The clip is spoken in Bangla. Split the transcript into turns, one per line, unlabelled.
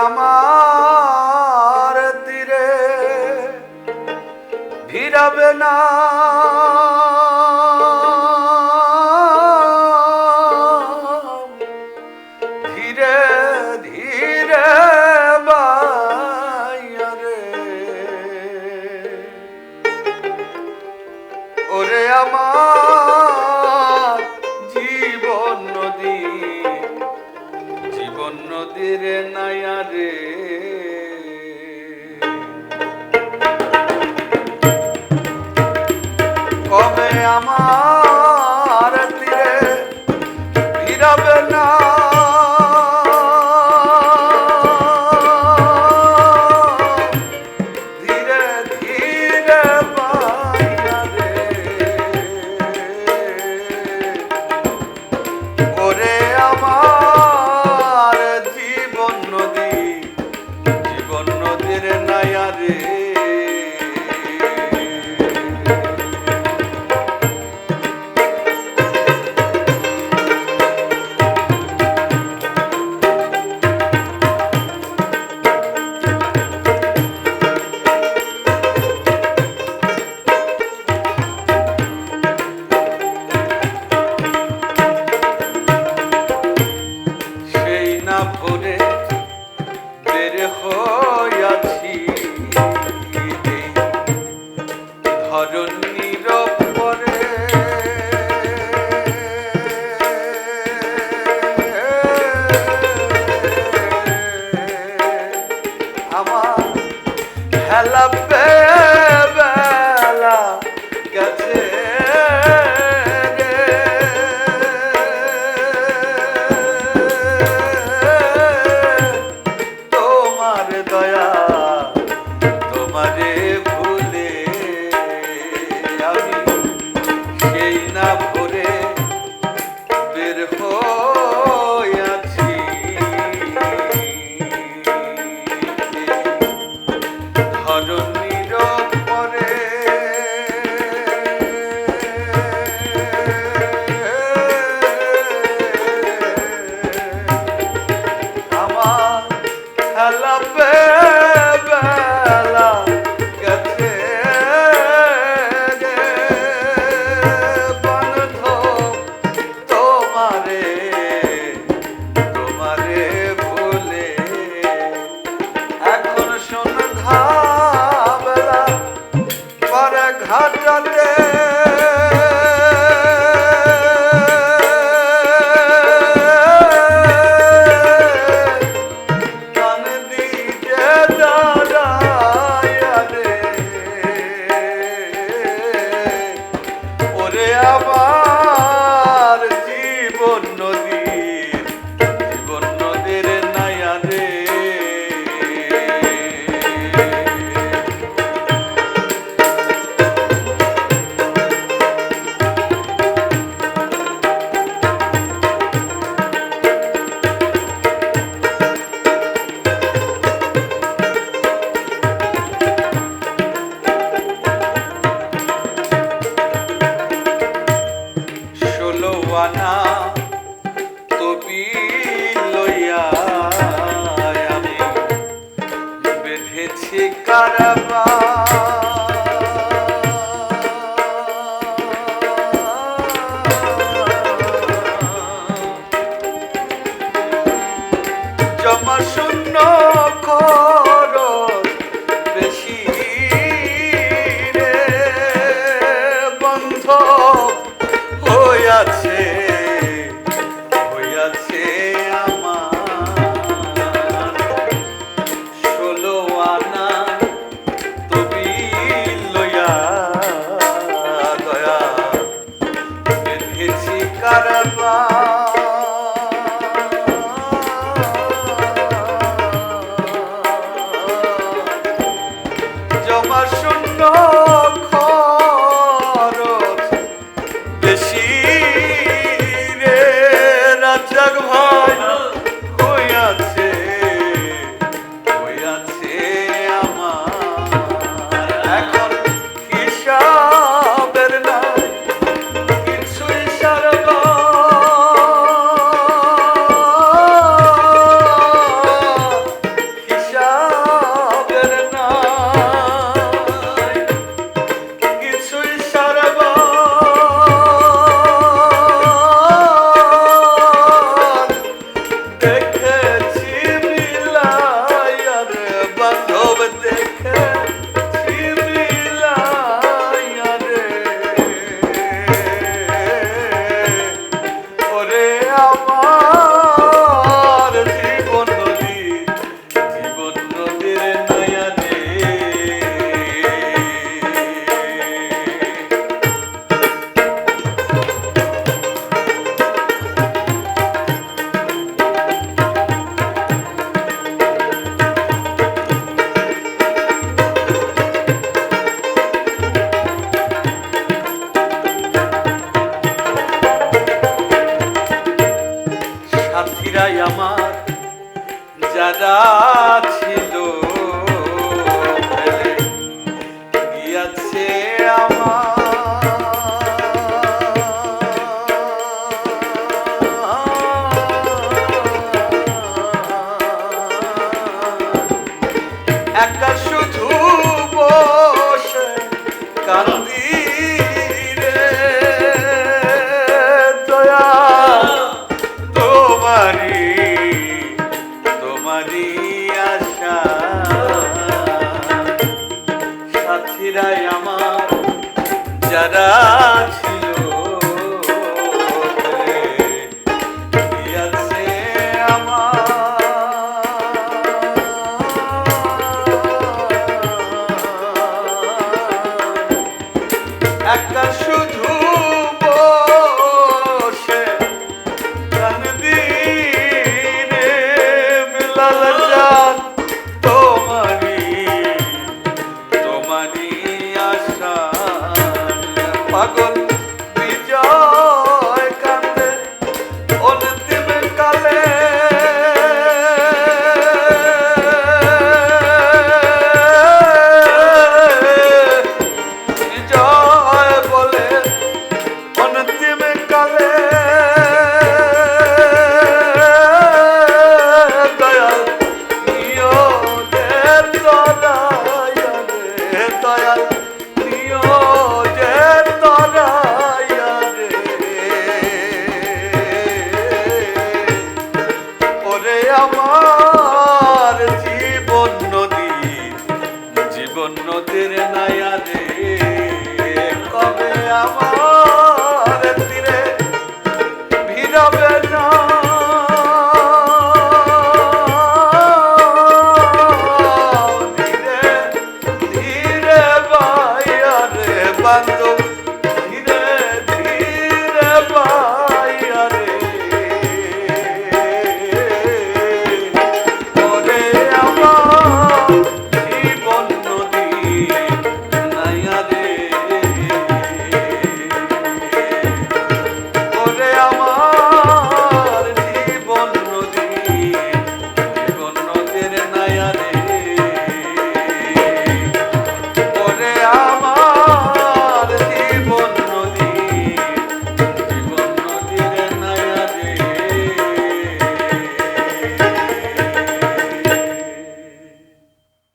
আমার তীরে ভিড়াবে না। ধীরে ধীরে বাইরে আমার নায়া রে। কবে আমার হইয়াছি ধরণীর পরে আমার খেলা তোমার Sarva আমার শূন্য। যারা ছিল গিয়াছে আমার। একটা যারা একটা শুধু pagou.